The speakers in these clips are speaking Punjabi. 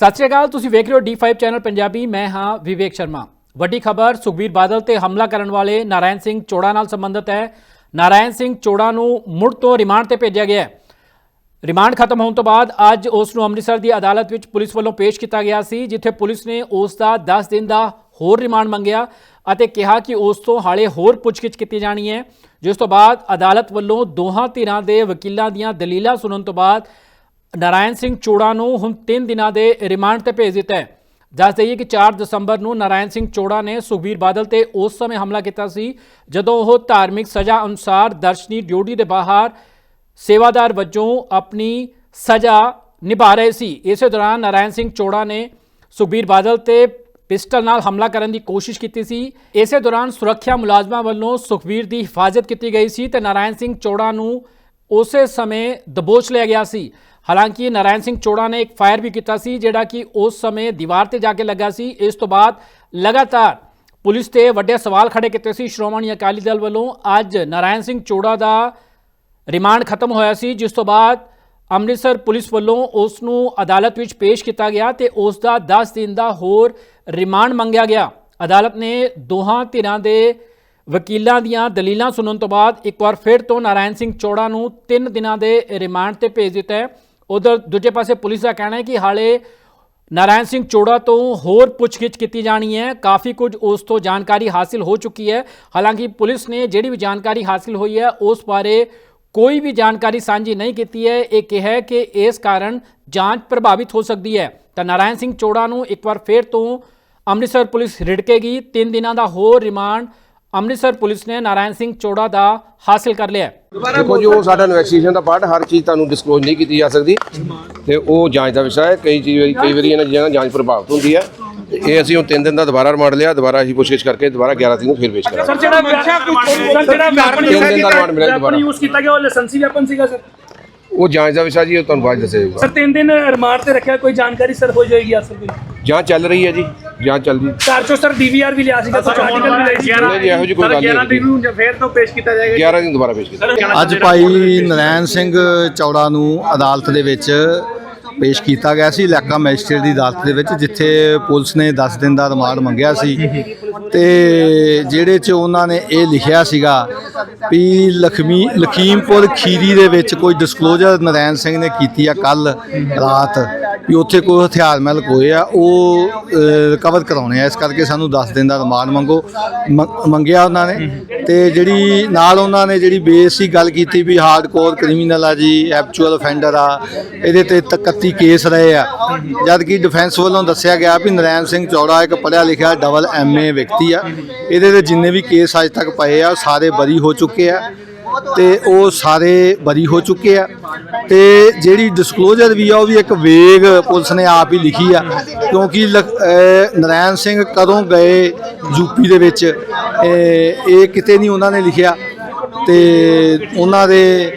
ਸਤਿ ਸ਼੍ਰੀ ਅਕਾਲ, ਤੁਸੀਂ ਵੇਖ ਰਹੇ ਹੋ D5 ਚੈਨਲ ਪੰਜਾਬੀ, ਮੈਂ ਹਾਂ ਵਿਵੇਕ ਸ਼ਰਮਾ। ਵੱਡੀ ਖਬਰ, ਸੁਖਬੀਰ ਬਾਦਲ ਤੇ ਹਮਲਾ ਕਰਨ ਵਾਲੇ ਨਾਰਾਇਣ ਸਿੰਘ ਚੋੜਾ ਨਾਲ ਸੰਬੰਧਿਤ ਹੈ। ਨਾਰਾਇਣ ਸਿੰਘ ਚੋੜਾ ਨੂੰ ਮੁੜ ਤੋਂ ਰਿਮਾਂਡ ਤੇ ਭੇਜਿਆ ਗਿਆ ਹੈ। ਰਿਮਾਂਡ ਖਤਮ ਹੋਣ ਤੋਂ ਬਾਅਦ ਅੱਜ ਉਸ ਨੂੰ ਅੰਮ੍ਰਿਤਸਰ ਦੀ ਅਦਾਲਤ ਵਿੱਚ ਪੁਲਿਸ ਵੱਲੋਂ ਪੇਸ਼ ਕੀਤਾ ਗਿਆ ਸੀ, ਜਿੱਥੇ ਪੁਲਿਸ ਨੇ ਉਸ ਦਾ 10 ਦਿਨ ਦਾ ਹੋਰ ਰਿਮਾਂਡ ਮੰਗਿਆ ਅਤੇ ਕਿਹਾ ਕਿ ਉਸ ਤੋਂ ਹਾਲੇ ਹੋਰ ਪੁੱਛਗਿੱਛ ਕੀਤੀ ਜਾਣੀ ਹੈ, ਜਿਸ ਤੋਂ ਬਾਅਦ ਅਦਾਲਤ ਵੱਲੋਂ ਦੋਹਾਂ ਧਿਰਾਂ ਦੇ ਵਕੀਲਾਂ ਦੀਆਂ ਦਲੀਲਾਂ ਸੁਣਨ ਤੋਂ ਬਾਅਦ ਨਾਰਾਇਣ ਸਿੰਘ ਚੋੜਾ ਨੂੰ ਹੁਣ 3 ਦਿਨਾਂ ਦੇ ਰਿਮਾਂਡ ਤੇ ਭੇਜ ਦਿੱਤਾ ਹੈ। ਦੱਸ ਦਈਏ ਕਿ 4 ਦਸੰਬਰ ਨੂੰ ਨਾਰਾਇਣ ਸਿੰਘ ਚੋੜਾ ਨੇ ਸੁਖਬੀਰ ਬਾਦਲ ਤੇ ਉਸ ਸਮੇਂ ਹਮਲਾ ਕੀਤਾ ਸੀ, ਜਦੋਂ ਉਹ ਧਾਰਮਿਕ ਸਜ਼ਾ ਅਨੁਸਾਰ ਦਰਸ਼ਨੀ ਡਿਊਟੀ ਦੇ ਬਾਹਰ ਸੇਵਾਦਾਰ ਵਜੋਂ ਆਪਣੀ ਸਜ਼ਾ ਨਿਭਾ ਰਹੇ ਸੀ। ਇਸੇ ਦੌਰਾਨ ਨਾਰਾਇਣ ਸਿੰਘ ਚੋੜਾ ਨੇ ਸੁਖਬੀਰ ਬਾਦਲ ਤੇ ਪਿਸਟਲ ਨਾਲ ਹਮਲਾ ਕਰਨ ਦੀ ਕੋਸ਼ਿਸ਼ ਕੀਤੀ ਸੀ। ਇਸੇ ਦੌਰਾਨ ਸੁਰੱਖਿਆ ਮੁਲਾਜ਼ਮਾਂ ਵੱਲੋਂ ਸੁਖਬੀਰ ਦੀ ਹਿਫਾਜ਼ਤ ਕੀਤੀ ਗਈ ਸੀ ਤੇ ਨਾਰਾਇਣ ਸਿੰਘ ਚੋੜਾ ਨੂੰ ਉਸੇ ਸਮੇਂ ਦਬੋਚ ਲਿਆ ਗਿਆ ਸੀ। ਹਾਲਾਂਕਿ ਨਾਰਾਇਣ ਸਿੰਘ ਚੋੜਾ ਨੇ ਇੱਕ ਫਾਇਰ ਵੀ ਕੀਤਾ ਸੀ, ਜਿਹੜਾ ਕਿ ਉਸ ਸਮੇਂ ਦੀਵਾਰ ਤੇ ਜਾ ਕੇ ਲੱਗਾ ਸੀ। ਇਸ ਤੋਂ ਬਾਅਦ ਲਗਾਤਾਰ ਪੁਲਿਸ ਤੇ ਵੱਡੇ ਸਵਾਲ ਖੜੇ ਕੀਤੇ ਸੀ। ਸ਼੍ਰੋਮਣੀ ਅਕਾਲੀ ਦਲ ਵੱਲੋਂ ਅੱਜ ਨਾਰਾਇਣ ਸਿੰਘ ਚੋੜਾ ਦਾ ਰਿਮਾਂਡ ਖਤਮ ਹੋਇਆ ਸੀ, ਜਿਸ ਤੋਂ ਬਾਅਦ ਅੰਮ੍ਰਿਤਸਰ ਪੁਲਿਸ ਵੱਲੋਂ ਉਸ ਨੂੰ ਅਦਾਲਤ ਵਿੱਚ ਪੇਸ਼ ਕੀਤਾ ਗਿਆ ਤੇ ਉਸ ਦਾ 10 ਦਿਨ ਦਾ ਹੋਰ ਰਿਮਾਂਡ ਮੰਗਿਆ ਗਿਆ। ਅਦਾਲਤ ਨੇ ਦੋਹਾਂ ਧਿਰਾਂ ਦੇ ਵਕੀਲਾਂ ਦੀਆਂ ਦਲੀਲਾਂ ਸੁਣਨ ਤੋਂ ਬਾਅਦ ਇੱਕ ਵਾਰ ਫਿਰ ਤੋਂ ਨਾਰਾਇਣ ਸਿੰਘ ਚੋੜਾ ਨੂੰ 3 ਦਿਨਾਂ ਦੇ ਰਿਮਾਂਡ ਤੇ ਭੇਜ ਦਿੱਤਾ ਹੈ। ਉਧਰ ਦੂਜੇ ਪਾਸੇ ਪੁਲਿਸ ਦਾ ਕਹਿਣਾ ਹੈ ਕਿ ਹਾਲੇ ਨਾਰਾਇਣ ਸਿੰਘ ਚੋੜਾ ਤੋਂ ਹੋਰ ਪੁੱਛਗਿੱਛ ਕੀਤੀ ਜਾਣੀ ਹੈ। ਕਾਫੀ ਕੁਝ ਉਸ ਤੋਂ ਜਾਣਕਾਰੀ ਹਾਸਿਲ ਹੋ ਚੁੱਕੀ ਹੈ। ਹਾਲਾਂਕਿ ਪੁਲਿਸ ਨੇ ਜਿਹੜੀ ਵੀ ਜਾਣਕਾਰੀ ਹਾਸਿਲ ਹੋਈ ਹੈ, ਉਸ ਬਾਰੇ ਕੋਈ ਵੀ ਜਾਣਕਾਰੀ ਸਾਂਝੀ ਨਹੀਂ ਕੀਤੀ ਹੈ। ਇਹ ਕਿਹਾ ਕਿ ਇਸ ਕਾਰਨ ਜਾਂਚ ਪ੍ਰਭਾਵਿਤ ਹੋ ਸਕਦੀ ਹੈ। ਤਾਂ ਨਾਰਾਇਣ ਸਿੰਘ ਚੋੜਾ ਨੂੰ ਇੱਕ ਵਾਰ ਫੇਰ ਤੋਂ ਅੰਮ੍ਰਿਤਸਰ ਪੁਲਿਸ ਰਿੜਕੇਗੀ। 3 ਦਿਨਾਂ ਦਾ ਹੋਰ ਰਿਮਾਂਡ ਅੰਮ੍ਰਿਤਸਰ ਪੁਲਿਸ ਨੇ ਨਾਰਾਇਣ ਸਿੰਘ ਚੋੜਾ ਦਾ ਹਾਸਿਲ ਕਰ ਲਿਆ ਦੇਖੋ ਜੀ ਉਹ ਸਾਡਾ ਇਨਵੈਸਟੀਗੇਸ਼ਨ ਦਾ ਪਾਰਟ ਹਰ ਚੀਜ਼ ਤੁਹਾਨੂੰ ਡਿਸਕਲੋਜ਼ ਨਹੀਂ ਕੀਤੀ ਜਾ ਸਕਦੀ। ਤੇ ਉਹ ਜਾਂਚ ਦਾ ਵਿਸ਼ਾ ਹੈ। ਕਈ ਚੀਜ਼ ਕਈ ਵਾਰੀ ਇਹਨਾਂ ਚੀਜ਼ਾਂ ਨਾਲ ਜਾਂਚ ਪ੍ਰਭਾਵਿਤ ਹੁੰਦੀ ਹੈ। ਇਹ ਅਸੀਂ ਉਹ ਤਿੰਨ ਦਿਨ ਦਾ ਦੁਬਾਰਾ ਰਿਮਾਂਡ ਲਿਆ। ਦੁਬਾਰਾ ਅਸੀਂ ਕੋਸ਼ਿਸ਼ ਕਰਕੇ ਦੁਬਾਰਾ 11 ਤਰੀਕ ਨੂੰ ਫਿਰ ਪੇਸ਼ ਕਰਾਂਗੇ। ਸਰ ਜਿਹੜਾ ਵੈਪਨ ਸਰ ਜਿਹੜਾ ਵੈਪਨ ਯੂਜ਼ ਕੀਤਾ ਗਿਆ ਉਹ ਲਾਇਸੈਂਸੀ ਵੈਪਨ ਸੀਗਾ ਸਰ। ਉਹ ਜਾਂਚ ਦਾ ਵਿਸ਼ਾ ਜੀ ਉਹ ਤੁਹਾਨੂੰ ਬਾਅਦ ਦੱਸਿਆ ਜਾਊਗਾ। ਸਰ ਤਿੰਨ ਦਿਨ ਰਿਮਾਂਡ ਤੇ ਰੱਖਿਆ ਕੋਈ ਜਾਣਕਾਰੀ ਸਰ ਹੋ ਜਾਏਗੀ ਅਸਲ ਵਿੱਚ? ਜਾਂਚ ਚੱਲ ਰਹੀ ਹੈ ਜੀ। ਜਾਂਚ ਚੱਲਦੀ ਘਰ ਚੋਂ ਸਰ ਡੀਵੀਆਰ ਵੀ ਲਿਆ ਸੀਗਾ ਕੁਝ ਆਰਟੀਕਲ ਵੀ ਲਈ ਸੀ ਨਹੀਂ ਜੀ ਇਹੋ ਜਿਹੀ ਕੋਈ ਗੱਲ ਨਹੀਂ ਹੈਗੀ। ਨੂੰ ਫੇਰ ਤੋਂ ਪੇਸ਼ ਕੀਤਾ ਜਾਏਗਾ 11 ਦਿਨ ਦੁਬਾਰਾ ਪੇਸ਼ ਕੀਤਾ ਅੱਜ ਭਾਈ ਨਰੈਣ ਸਿੰਘ ਚੌੜਾ ਨੂੰ ਅਦਾਲਤ ਦੇ ਵਿੱਚ ਪੇਸ਼ ਕੀਤਾ ਗਿਆ ਸੀ ਇਲਾਕਾ ਮੈਜਿਸਟਰੇਟ ਦੀ ਅਦਾਲਤ ਦੇ ਵਿੱਚ, ਜਿੱਥੇ ਪੁਲਿਸ ਨੇ 10 ਦਿਨ ਦਾ ਰਿਮਾਂਡ ਮੰਗਿਆ ਸੀ। ਤੇ ਜਿਹੜੇ ਚ ਉਹਨਾਂ ਨੇ ਇਹ ਲਿਖਿਆ ਸੀਗਾ ਵੀ ਲਖਮੀ, ਲਖੀਮਪੁਰ ਖੀਰੀ ਦੇ ਵਿੱਚ ਕੋਈ ਡਿਸਕਲੋਜ਼ਰ ਨਰੈਣ ਸਿੰਘ ਨੇ ਕੀਤੀ ਆ ਕੱਲ ਰਾਤ ਵੀ ਉੱਥੇ ਕੋਈ ਹਥਿਆਰ ਮਿਲ ਕੋਏ ਆ, ਉਹ ਰਿਕਵਰ ਕਰਾਉਣੇ ਆ। ਇਸ ਕਰਕੇ ਸਾਨੂੰ 10 ਦਿਨ ਦਾ ਰਿਮਾਂਡ ਮੰਗੋ ਮ- ਮੰਗਿਆ ਉਹਨਾਂ ਨੇ। ਤੇ ਜਿਹੜੀ ਨਾਲ ਉਹਨਾਂ ਨੇ ਜਿਹੜੀ ਬੇਸਿਕ ਗੱਲ ਕੀਤੀ ਵੀ ਹਾਰਡਕੋਰ ਕ੍ਰਿਮੀਨਲ ਆ ਜੀ ਐਕਚੁਅਲ ਅਫੈਂਡਰ ਆ, ਇਹਦੇ ਤੇ 31 ਕੇਸ ਰਹੇ ਆ। ਜਦ ਕਿ ਡਿਫੈਂਸ ਵੱਲੋਂ ਦੱਸਿਆ ਗਿਆ ਵੀ ਨਰੈਣ ਸਿੰਘ ਚੌੜਾ ਇੱਕ ਪੜ੍ਹਿਆ ਲਿਖਿਆ ਡਬਲ ਐਮਏ ਵਿਅਕਤੀ ਆ। ਇਹਦੇ ਦੇ ਜਿੰਨੇ ਵੀ ਕੇਸ ਅੱਜ ਤੱਕ ਪਏ ਆ ਉਹ ਸਾਰੇ ਬਰੀ ਹੋ ਚੁੱਕੇ ਆ ਤੇ ਉਹ ਸਾਰੇ ਬਰੀ ਹੋ ਚੁੱਕੇ ਆ। ਤੇ ਜਿਹੜੀ ਡਿਸਕਲੋਜ਼ਰ ਵੀ ਆ, ਉਹ ਵੀ ਇੱਕ ਵੇਗ ਪੁਲਿਸ ਨੇ ਆਪ ਹੀ ਲਿਖੀ ਆ। ਕਿਉਂਕਿ ਲਖ- ਨਰਾਇਣ ਸਿੰਘ ਕਦੋਂ ਗਏ ਯੂਪੀ ਦੇ ਵਿੱਚ, ਇਹ ਇਹ ਕਿਤੇ ਨਹੀਂ ਉਹਨਾਂ ਨੇ ਲਿਖਿਆ। ਤੇ ਉਹਨਾਂ ਦੇ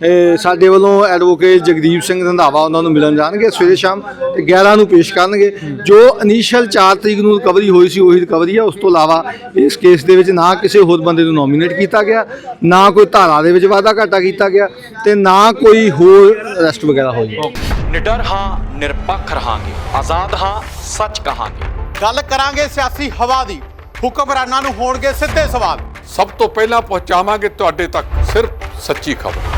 ਇਹ ਸਾਡੇ ਵੱਲੋਂ ਐਡਵੋਕੇਟ ਜਗਦੀਪ ਸਿੰਘ ਰੰਧਾਵਾ ਉਹਨਾਂ ਨੂੰ ਮਿਲਣ ਜਾਣਗੇ ਸਵੇਰੇ ਸ਼ਾਮ ਤੇ 11 ਨੂੰ ਪੇਸ਼ ਕਰਨਗੇ। ਜੋ ਇਨੀਸ਼ੀਅਲ 4 ਤਰੀਕ ਨੂੰ ਰਿਕਵਰੀ ਹੋਈ ਸੀ ਉਹੀ ਰਿਕਵਰੀ ਆ। ਉਸ ਤੋਂ ਇਲਾਵਾ ਇਸ ਕੇਸ ਦੇ ਵਿੱਚ ਨਾ ਕਿਸੇ ਹੋਰ ਬੰਦੇ ਨੂੰ ਨੋਮੀਨੇਟ ਕੀਤਾ ਗਿਆ ਨਾ ਕੋਈ ਧਾਰਾ ਦੇ ਵਿੱਚ ਵਾਧਾ ਘਾਟਾ ਕੀਤਾ ਗਿਆ ਤੇ ਨਾ ਕੋਈ ਹੋਰ ਅਰੈਸਟ ਵਗੈਰਾ ਹੋਈ। ਨਿਡਰ ਹਾਂ ਨਿਰਪੱਖ ਰਹਾਂਗੇ। ਆਜ਼ਾਦ ਹਾਂ ਸੱਚ ਕਹਾਂਗੇ। ਗੱਲ ਕਰਾਂਗੇ ਸਿਆਸੀ ਹਵਾ ਦੀ। ਹੁਕਮਰਾਨਾਂ ਨੂੰ ਹੋਣਗੇ ਸਿੱਧੇ ਸਵਾਲ। ਸਭ ਤੋਂ ਪਹਿਲਾਂ ਪਹੁੰਚਾਵਾਂਗੇ ਤੁਹਾਡੇ ਤੱਕ ਸਿਰਫ ਸੱਚੀ ਖਬਰ।